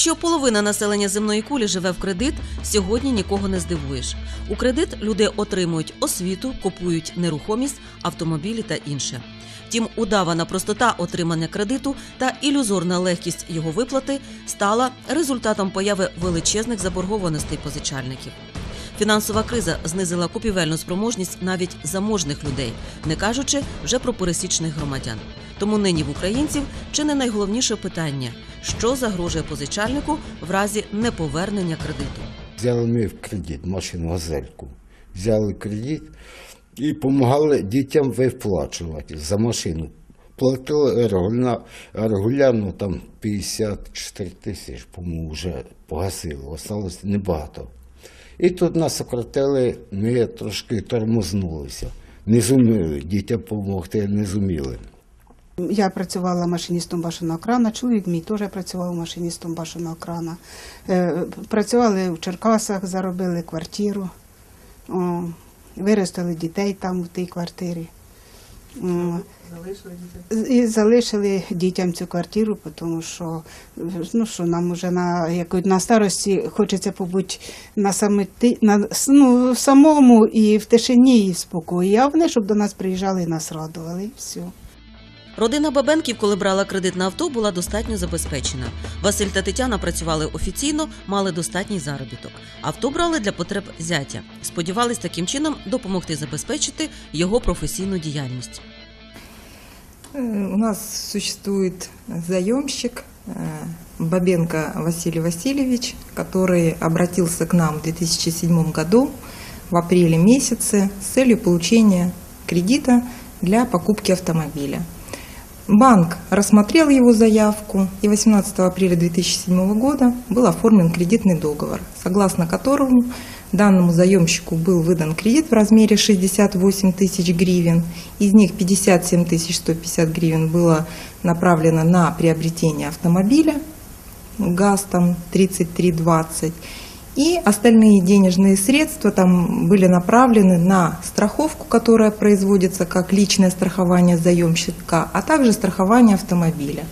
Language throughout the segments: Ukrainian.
Що половина населення земної кулі живе в кредит, сьогодні нікого не здивуєш. У кредит люди отримують освіту, купують нерухомість, автомобілі та інше. Втім, удавана простота отримання кредиту та ілюзорна легкість його виплати стала результатом появи величезних заборгованостей позичальників. Фінансова криза знизила купівельну спроможність навіть заможних людей, не кажучи вже про пересічних громадян. Тому нині в українців чи не найголовніше питання, що загрожує позичальнику в разі неповернення кредиту. Взяли ми в кредит машину газельку. Взяли кредит і допомагали дітям виплачувати за машину. Платили регулярно, регулярно там 54 тисяч, по-моєму, вже погасили. Осталось небагато. І тут нас сократили, ми трошки тормознулися. Не зуміли, дітям допомогти не зуміли. Я працювала машиністом башеного крана, чоловік мій теж працював машиністом башеного крана. Е, Працювали в Черкасах, заробили квартиру, виростили дітей там в тій квартирі. О, І залишили дітям цю квартиру, тому що, ну, що нам вже на, як, на старості хочеться побути на, самоти, на ну, самому і в тишині, і в спокої. А вони, щоб до нас приїжджали і нас радували, і все. Родина Бабенків, коли брала кредит на авто, була достатньо забезпечена. Василь та Тетяна працювали офіційно, мали достатній заробіток. Авто брали для потреб зятя. Сподівались таким чином допомогти забезпечити його професійну діяльність. Э, У нас существует заемщик э, Бабенко Василий Васильевич, который обратился к нам в 2007 году в апреле месяце с целью получения кредита для покупки автомобиля. Банк рассмотрел его заявку, и 18 апреля 2007 года был оформлен кредитный договор, согласно которому данному заемщику был выдан кредит в размере 68 тысяч гривен. Из них 57 тысяч 150 гривен было направлено на приобретение автомобиля ГАЗ там 3320. И остальные денежные средства там были направлены на страховку, которая производится как личное страхование заемщика, а также страхование автомобиля.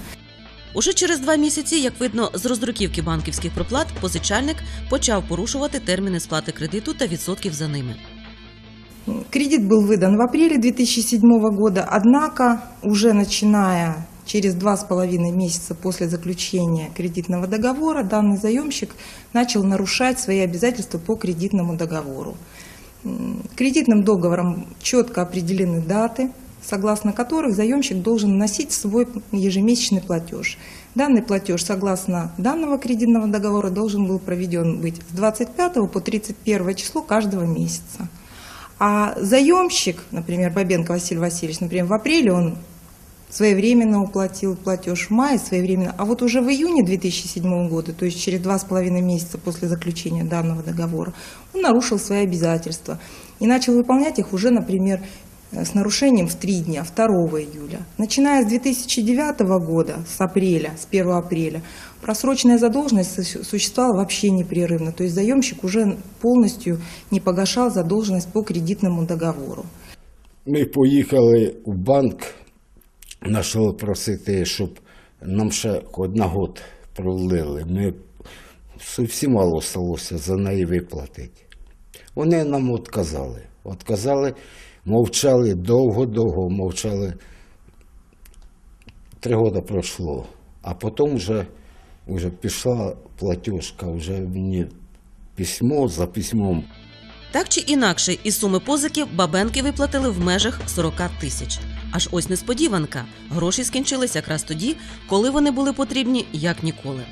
Уже через два місяці, як видно з роздруківки банківських проплат, позичальник почав порушувати терміни сплати кредиту та відсотків за ними. Кредит был выдан в апреле 2007 года, однако уже начиная через два с половиной месяца после заключения кредитного договора данный заемщик начал нарушать свои обязательства по кредитному договору. М, Кредитным договором четко определены даты, согласно которых заемщик должен вносить свой ежемесячный платеж. Данный платеж, согласно данного кредитного договора, должен был проведен быть с 25 по 31 число каждого месяца. А заемщик, например, Бабенко Василий Васильевич, например, в апреле он своевременно уплатил платеж, в мае своевременно, а вот уже в июне 2007 года, то есть через два с половиной месяца после заключения данного договора, он нарушил свои обязательства и начал выполнять их уже, например, с нарушением в три дня, 2 июля. Начиная с 2009 года, с апреля, с 1 апреля, просроченная задолженность су- существовала вообще непрерывно, то есть заемщик уже полностью не погашал задолженность по кредитному договору. Ми поїхали в банк, почали просити, щоб нам ще хоч на год пролили. Ми зовсім мало залишилося за неї виплатити. Вони нам відказали. Відказали, Мовчали довго-довго, мовчали. Три роки пройшло. А потім вже, вже пішла платіжка, вже мені письмо за письмом. Так чи інакше, із суми позики бабенки виплатили в межах 40 тисяч. Аж ось несподіванка. Гроші скінчились якраз тоді, коли вони були потрібні як ніколи.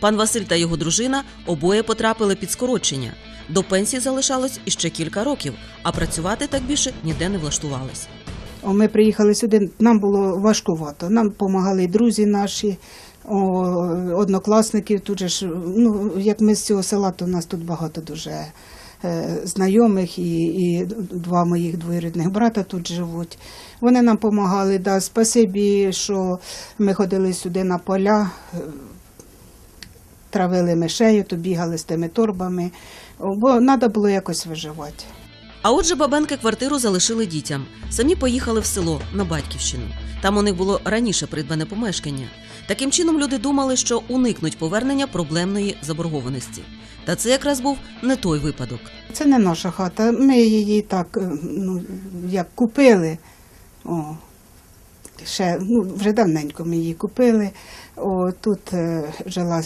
Пан Василь та його дружина обоє потрапили під скорочення. До пенсії залишалось іще кілька років, а працювати так більше ніде не влаштувались. Ми приїхали сюди, нам було важкувато. Нам допомагали друзі наші, однокласники. Тут же ж, ну, як ми з цього села, то у нас тут багато дуже е, знайомих і, і два моїх двоюрідних брата тут живуть. Вони нам допомагали. Да, спасибі, що ми ходили сюди на поля, е, травили мишею, то бігали з тими торбами, бо треба було якось виживати. А отже, бабенки квартиру залишили дітям. Самі поїхали в село на батьківщину. Там у них було раніше придбане помешкання. Таким чином люди думали, що уникнуть повернення проблемної заборгованості. Та це якраз був не той випадок. Це не наша хата. Ми її так, е, ну, як купили. О, ще, ну, вже давненько ми її купили. О, тут е, жила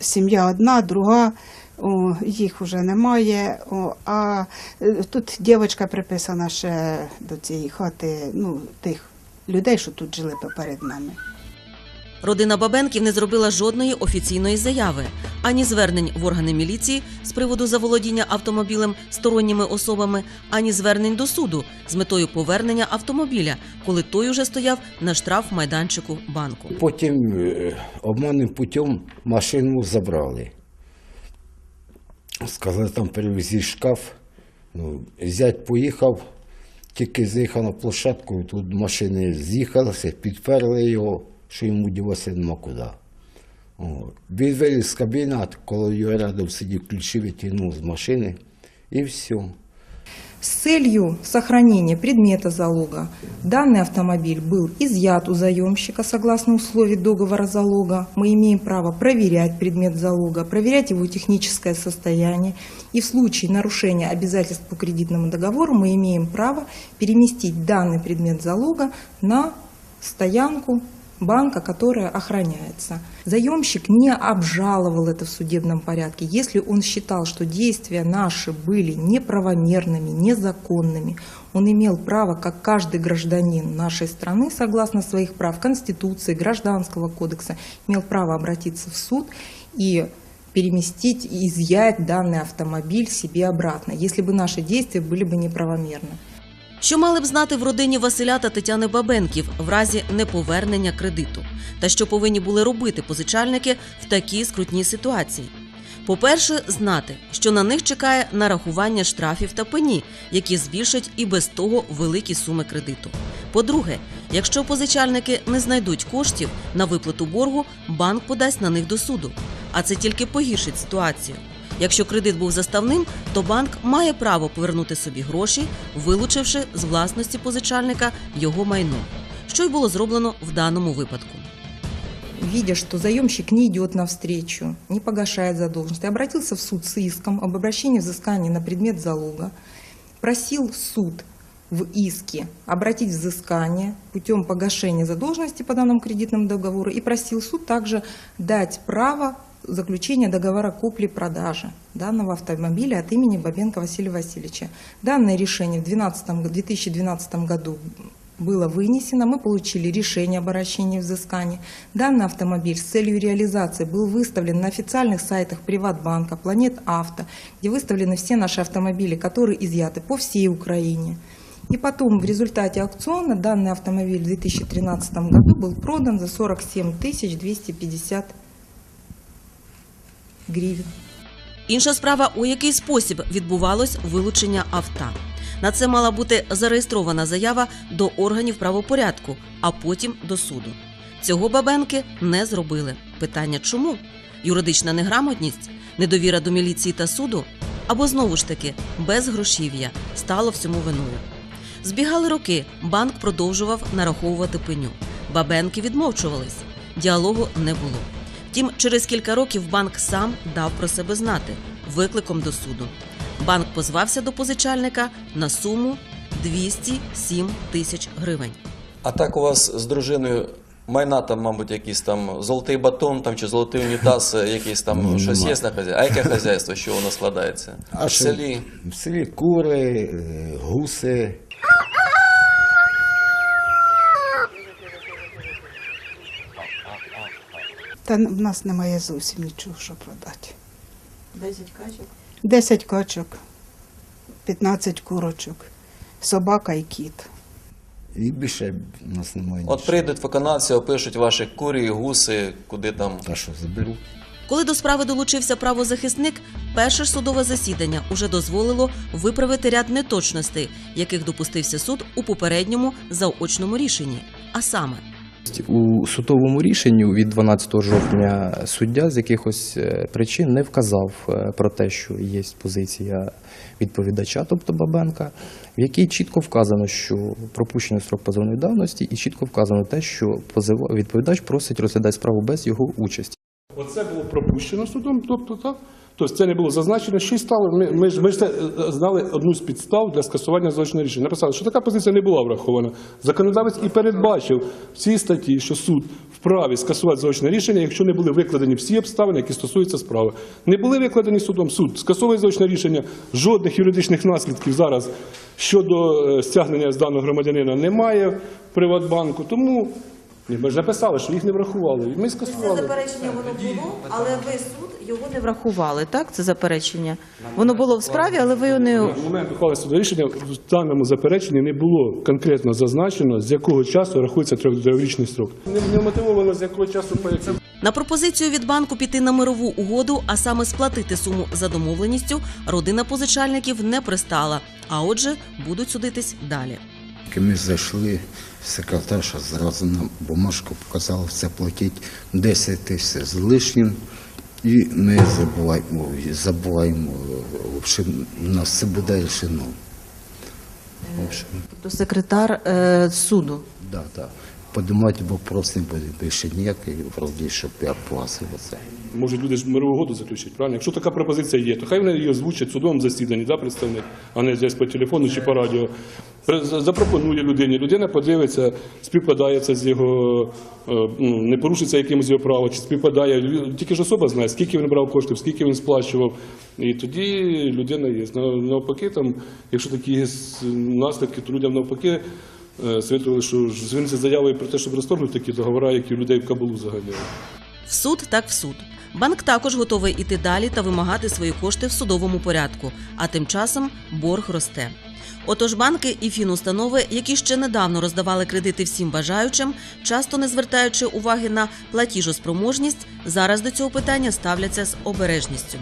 сім'я одна, друга, о, їх вже немає. О, а е, тут дівчинка приписана ще до цієї хати, ну, тих людей, що тут жили поперед нами. Родина Бабенків не зробила жодної офіційної заяви, ані звернень в органи міліції з приводу заволодіння автомобілем сторонніми особами, ані звернень до суду з метою повернення автомобіля, коли той уже стояв на штраф майданчику банку. Потім е, обманним путем машину забрали. Сказали, там перевезли шкаф. Ну, зять поїхав, тільки заїхав на площадку, тут машини з'їхалися, підперли його, що йому діватися нема куди. О, Він виліз з кабінету, коли його рядом сидів, ключі витягнув з машини і все. С целью сохранения предмета залога данный автомобиль был изъят у заемщика согласно условий договора залога. Мы имеем право проверять предмет залога, проверять его техническое состояние. И в случае нарушения обязательств по кредитному договору мы имеем право переместить данный предмет залога на стоянку банка, которая охраняется. Заемщик не обжаловал это в судебном порядке. Если он считал, что действия наши были неправомерными, незаконными, он имел право, как каждый гражданин нашей страны, согласно своих прав Конституции, Гражданского кодекса, имел право обратиться в суд и переместить и изъять данный автомобиль себе обратно, если бы наши действия были бы неправомерны. Що мали б знати в родині Василя та Тетяни Бабенків в разі неповернення кредиту? Та що повинні були робити позичальники в такій скрутній ситуації? По-перше, знати, що на них чекає нарахування штрафів та пені, які збільшать і без того великі суми кредиту. По-друге, якщо позичальники не знайдуть коштів на виплату боргу, банк подасть на них до суду. А це тільки погіршить ситуацію. Якщо кредит був заставним, то банк має право повернути собі гроші, вилучивши з власності позичальника його майно, що й було зроблено в даному випадку. видя, что заемщик не идет навстречу, не погашает задолженность, обратился в суд с иском об обращении взыскания на предмет залога, просил суд в иске обратить взыскание путем погашения задолженности по данному кредитному договору и просил суд также дать право заключения договора купли-продажи данного автомобиля от имени Бабенко Василия Васильевича. Данное решение в 12 г- 2012 году было вынесено, мы получили решение об обращении взыскания. Данный автомобиль с целью реализации был выставлен на официальных сайтах Приватбанка, Планет Авто, где выставлены все наши автомобили, которые изъяты по всей Украине. И потом в результате аукциона данный автомобиль в 2013 году был продан за 47 250 гривен. Інша справа, у який спосіб відбувалось вилучення авто. На це мала бути зареєстрована заява до органів правопорядку, а потім до суду. Цього бабенки не зробили. Питання чому? Юридична неграмотність, недовіра до міліції та суду, або знову ж таки безгрошів'я стало всьому виною. Збігали роки, банк продовжував нараховувати пеню. Бабенки відмовчувались, діалогу не було. Втім, через кілька років банк сам дав про себе знати викликом до суду. Банк позвався до позичальника на суму 207 тисяч гривень. А так у вас з дружиною майна там, мабуть, якийсь там золотий батон там, чи золотий унітаз, е, якийсь там Ну, щось нема. є на хазяйстві. А яке хазяйство, що воно складається? А в селі. В селі кури, е, гуси. Та в нас немає зовсім нічого, що продати. 10 качок. 10 качок, 15 курочок, собака і кіт. І більше в нас немає От нічого. прийдуть виконавці, опишуть ваші курі, гуси, куди там. Та що, заберу? Коли до справи долучився правозахисник, перше ж судове засідання уже дозволило виправити ряд неточностей, яких допустився суд у попередньому заочному рішенні. А саме, У судовому рішенні від 12 жовтня суддя з якихось е, причин не вказав е, про те, що є позиція відповідача, тобто Бабенка, в якій чітко вказано, що пропущено срок позовної давності, і чітко вказано те, що відповідач просить розглядати справу без його участі. Оце було пропущено судом, тобто так. Тобто це не було зазначено, що й стало. Ми, ми, ж, ми ж це, е, знали одну з підстав для скасування злочинного рішення. Написали, що така позиція не була врахована. Законодавець і передбачив в цій статті, що суд вправі скасувати злочинне рішення, якщо не були викладені всі обставини, які стосуються справи. Не були викладені судом суд, скасовує злочинне рішення, жодних юридичних наслідків зараз щодо е, стягнення з даного громадянина немає в Приватбанку. Тому ні, ми ж написали, що їх не врахували. Ми скасували. Заперечення воно було, але ви суд його не врахували, так? Це заперечення. Воно було в справі, але ви його не На момент ухвали судового рішення в даному запереченні не було конкретно зазначено, з якого часу рахується трьохрічний строк. Не, не мотивовано, з якого часу по На пропозицію від банку піти на мирову угоду, а саме сплатити суму за домовленістю, родина позичальників не пристала. А отже, будуть судитись далі. Ми зайшли, секретарша зразу нам бумажку показала, все платіть 10 тисяч з лишнім. І ми забуваємо, забуваємо, в общем, у нас все буде рішено. В общем, Тобто секретар е, суду. да, да. Подимати вопрос не буде більше ніякий, вроді, щоб я платив це. можуть люди ж мирову угоду заключити, правильно? Якщо така пропозиція є, то хай вони її озвучать в судовому засіданні, да, представник, а не десь по телефону чи по радіо. Запропонує людині. Людина подивиться, співпадає це з його, е, ну, не порушиться якимось його право, чи співпадає. Тільки ж особа знає, скільки він брав коштів, скільки він сплачував. І тоді людина є. Навпаки, там, якщо такі наслідки, то людям навпаки. е, Свідчили, що ж звернеться заявою про те, щоб розторгнути такі договори, які людей в кабулу заганяють. В суд так в суд. Банк також готовий іти далі та вимагати свої кошти в судовому порядку, а тим часом борг росте. Отож, банки і фінустанови, які ще недавно роздавали кредити всім бажаючим, часто не звертаючи уваги на платіжоспроможність, зараз до цього питання ставляться з обережністю.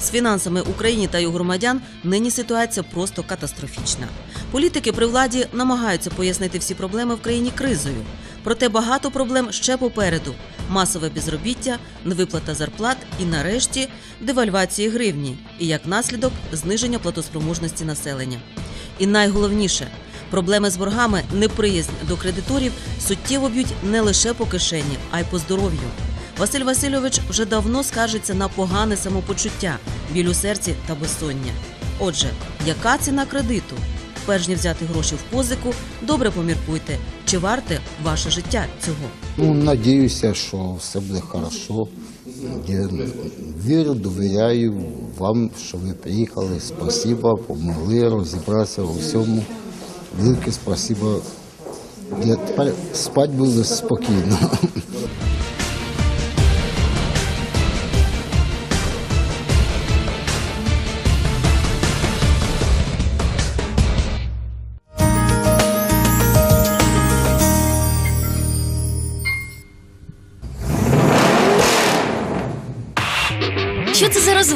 З фінансами України та його громадян нині ситуація просто катастрофічна. Політики при владі намагаються пояснити всі проблеми в країні кризою. Проте багато проблем ще попереду: масове безробіття, невиплата зарплат і, нарешті, девальвації гривні, і як наслідок зниження платоспроможності населення. І найголовніше проблеми з боргами, неприязнь до кредиторів суттєво б'ють не лише по кишені, а й по здоров'ю. Василь Васильович вже давно скаржиться на погане самопочуття, біль у серці та безсоння. Отже, яка ціна кредиту? Перш ніж взяти гроші в позику, добре поміркуйте, чи варте ваше життя цього. Ну, надіюся, що все буде хорошо. Я вірю, довіряю вам, що ви приїхали. Спасибо, помогли розібратися у всьому. Велике спасибо. Я тепер спати буду спокійно.